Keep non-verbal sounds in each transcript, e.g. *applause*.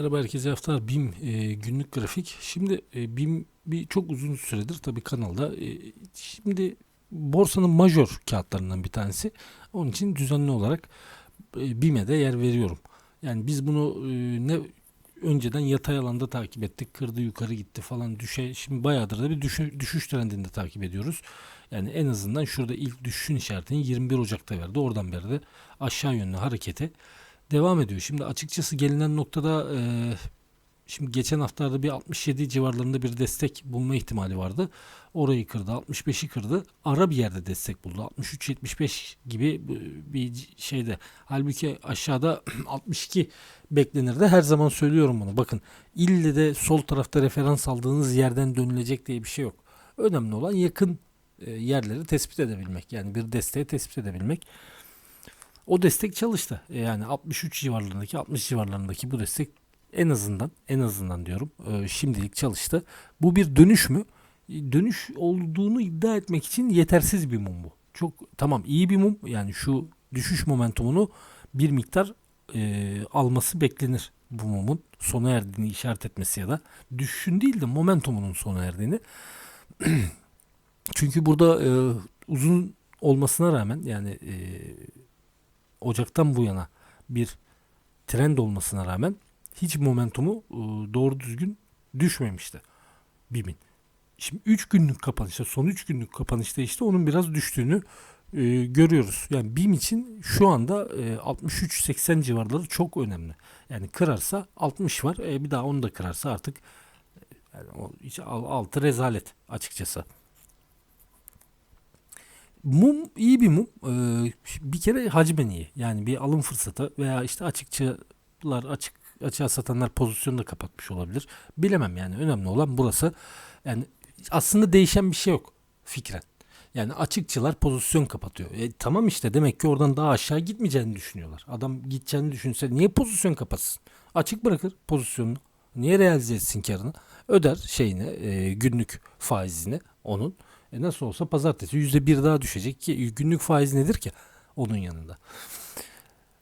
Merhaba herkese hafta BİM e, günlük grafik. Şimdi e, BİM bir çok uzun süredir tabii kanalda. E, şimdi borsanın major kağıtlarından bir tanesi. Onun için düzenli olarak e, BİM'e de yer veriyorum. Yani biz bunu e, ne önceden yatay alanda takip ettik. Kırdı yukarı gitti falan düşe. Şimdi bayağıdır da bir düşü- düşüş trendinde takip ediyoruz. Yani en azından şurada ilk düşüşün işaretini 21 Ocak'ta verdi. Oradan beri de aşağı yönlü harekete devam ediyor. Şimdi açıkçası gelinen noktada e, şimdi geçen haftalarda bir 67 civarlarında bir destek bulma ihtimali vardı. Orayı kırdı. 65'i kırdı. Ara bir yerde destek buldu. 63-75 gibi b- bir şeyde. Halbuki aşağıda *clears throat* 62 beklenirdi. Her zaman söylüyorum bunu. Bakın ille de sol tarafta referans aldığınız yerden dönülecek diye bir şey yok. Önemli olan yakın e, yerleri tespit edebilmek. Yani bir desteği tespit edebilmek. O destek çalıştı. E, Yani 63 civarlarındaki 60 civarlarındaki bu destek en azından en azından diyorum e, şimdilik çalıştı. Bu bir dönüş mü? E, Dönüş olduğunu iddia etmek için yetersiz bir mum bu. Çok tamam iyi bir mum. Yani şu düşüş momentumunu bir miktar e, alması beklenir bu mumun sona erdiğini işaret etmesi ya da düşüşün değil de momentumunun sona erdiğini. *clears throat* Çünkü burada e, uzun olmasına rağmen yani e, Ocak'tan bu yana bir trend olmasına rağmen hiç momentumu e, doğru düzgün düşmemişti BİM'in. Şimdi 3 günlük kapanışta, son 3 günlük kapanışta işte onun biraz düştüğünü e, görüyoruz. Yani BİM için şu anda e, 63-80 civarları çok önemli. Yani kırarsa 60 var. E, bir daha onu da kırarsa artık e, yani o altı rezalet açıkçası. Mum iyi bir mum. Ee, bir kere hacmen iyi. Yani bir alım fırsatı veya işte açıkçılar açık açığa satanlar pozisyonu da kapatmış olabilir. Bilemem yani. Önemli olan burası. Yani aslında değişen bir şey yok fikren. Yani açıkçılar pozisyon kapatıyor. E, tamam işte demek ki oradan daha aşağı gitmeyeceğini düşünüyorlar. Adam gideceğini düşünse niye pozisyon kapatsın? Açık bırakır pozisyonunu. Niye realize etsin karını? Öder şeyini, e, günlük faizini onun. E nasıl olsa pazartesi yüzde bir daha düşecek ki günlük faiz nedir ki onun yanında.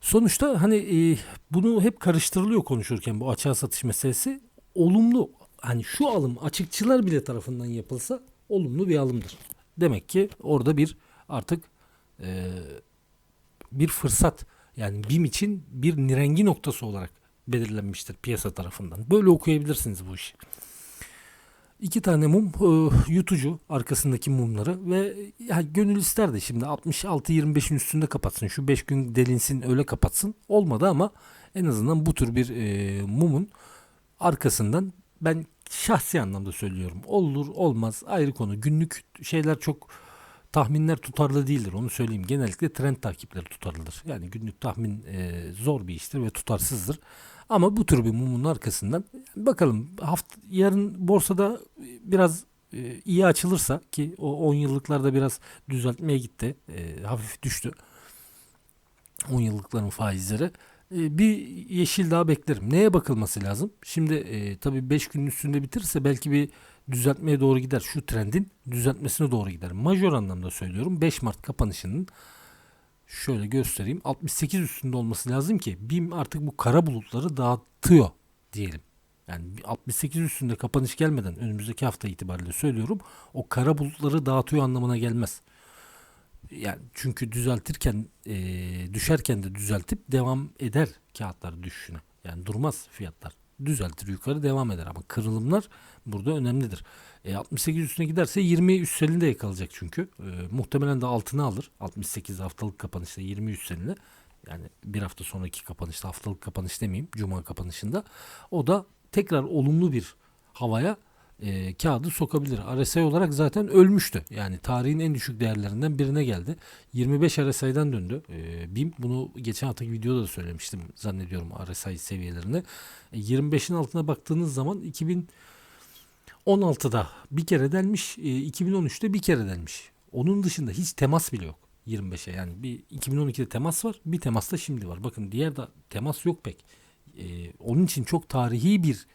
Sonuçta hani e, bunu hep karıştırılıyor konuşurken bu açığa satış meselesi. Olumlu hani şu alım açıkçılar bile tarafından yapılsa olumlu bir alımdır. Demek ki orada bir artık e, bir fırsat yani BİM için bir nirengi noktası olarak belirlenmiştir piyasa tarafından. Böyle okuyabilirsiniz bu işi. İki tane mum e, yutucu arkasındaki mumları ve ya gönül ister de şimdi 66-25'in üstünde kapatsın. Şu 5 gün delinsin öyle kapatsın. Olmadı ama en azından bu tür bir e, mumun arkasından ben şahsi anlamda söylüyorum. Olur olmaz ayrı konu. Günlük şeyler çok tahminler tutarlı değildir onu söyleyeyim. Genellikle trend takipleri tutarlıdır. Yani günlük tahmin e, zor bir iştir ve tutarsızdır. Ama bu tür bir mumun arkasından bakalım hafta yarın borsada biraz e, iyi açılırsa ki o 10 yıllıklarda biraz düzeltmeye gitti. E, hafif düştü. 10 yıllıkların faizleri. E, bir yeşil daha beklerim. Neye bakılması lazım? Şimdi e, tabii 5 günün üstünde bitirirse belki bir düzeltmeye doğru gider. Şu trendin düzeltmesine doğru gider. Majör anlamda söylüyorum. 5 Mart kapanışının şöyle göstereyim. 68 üstünde olması lazım ki BİM artık bu kara bulutları dağıtıyor diyelim. Yani bir 68 üstünde kapanış gelmeden önümüzdeki hafta itibariyle söylüyorum. O kara bulutları dağıtıyor anlamına gelmez. Yani çünkü düzeltirken e, düşerken de düzeltip devam eder kağıtlar düşüşüne. Yani durmaz fiyatlar. Düzeltir yukarı devam eder ama kırılımlar burada önemlidir. E, 68 üstüne giderse 20 üstselinde yakalayacak çünkü. E, muhtemelen de altına alır. 68 haftalık kapanışta 20 üstselinde. Yani bir hafta sonraki kapanışta haftalık kapanış demeyeyim. Cuma kapanışında. O da tekrar olumlu bir havaya e, kağıdı sokabilir. RSI olarak zaten ölmüştü. Yani tarihin en düşük değerlerinden birine geldi. 25 RSI'den döndü. E, BİM bunu geçen haftaki videoda da söylemiştim zannediyorum RSI seviyelerini. E, 25'in altına baktığınız zaman 2016'da bir kere delmiş, e, 2013'te bir kere delmiş. Onun dışında hiç temas bile yok 25'e. Yani bir 2012'de temas var, bir temas da şimdi var. Bakın diğer de temas yok pek. E, onun için çok tarihi bir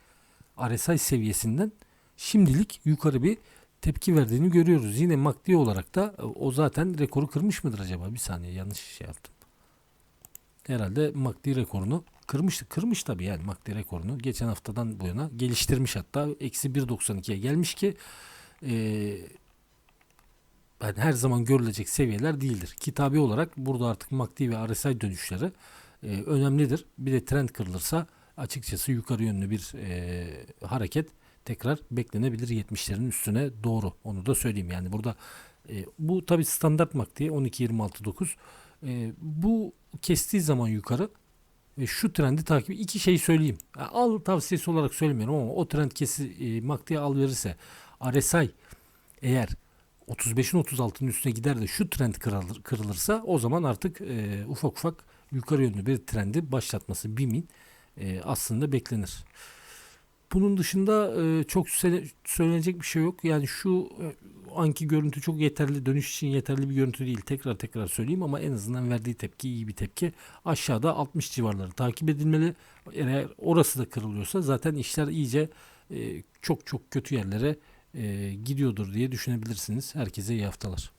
RSI seviyesinden şimdilik yukarı bir tepki verdiğini görüyoruz. Yine MACD olarak da e, o zaten rekoru kırmış mıdır acaba? Bir saniye yanlış şey yaptım. Herhalde MACD rekorunu Kırmış, kırmış tabii yani MACD rekorunu. Geçen haftadan bu yana geliştirmiş hatta. Eksi 1.92'ye gelmiş ki eee yani her zaman görülecek seviyeler değildir. Kitabi olarak burada artık MACD ve RSI dönüşleri e, önemlidir. Bir de trend kırılırsa açıkçası yukarı yönlü bir e, hareket tekrar beklenebilir 70'lerin üstüne doğru. Onu da söyleyeyim. Yani burada e, bu tabi standart MACD 12.26.9 e, bu kestiği zaman yukarı ve şu trendi takip iki şey söyleyeyim. Ya al tavsiyesi olarak söylemiyorum ama o trend kesi e, MACD'ye al verirse RSI eğer 35'in 36'nın üstüne gider de şu trend kırılır, kırılırsa o zaman artık e, ufak ufak yukarı yönlü bir trendi başlatması BİM'in e, aslında beklenir. Bunun dışında e, çok söylenecek bir şey yok. Yani şu e, anki görüntü çok yeterli, dönüş için yeterli bir görüntü değil. Tekrar tekrar söyleyeyim ama en azından verdiği tepki iyi bir tepki. Aşağıda 60 civarları takip edilmeli. Eğer orası da kırılıyorsa zaten işler iyice e, çok çok kötü yerlere e, gidiyordur diye düşünebilirsiniz. Herkese iyi haftalar.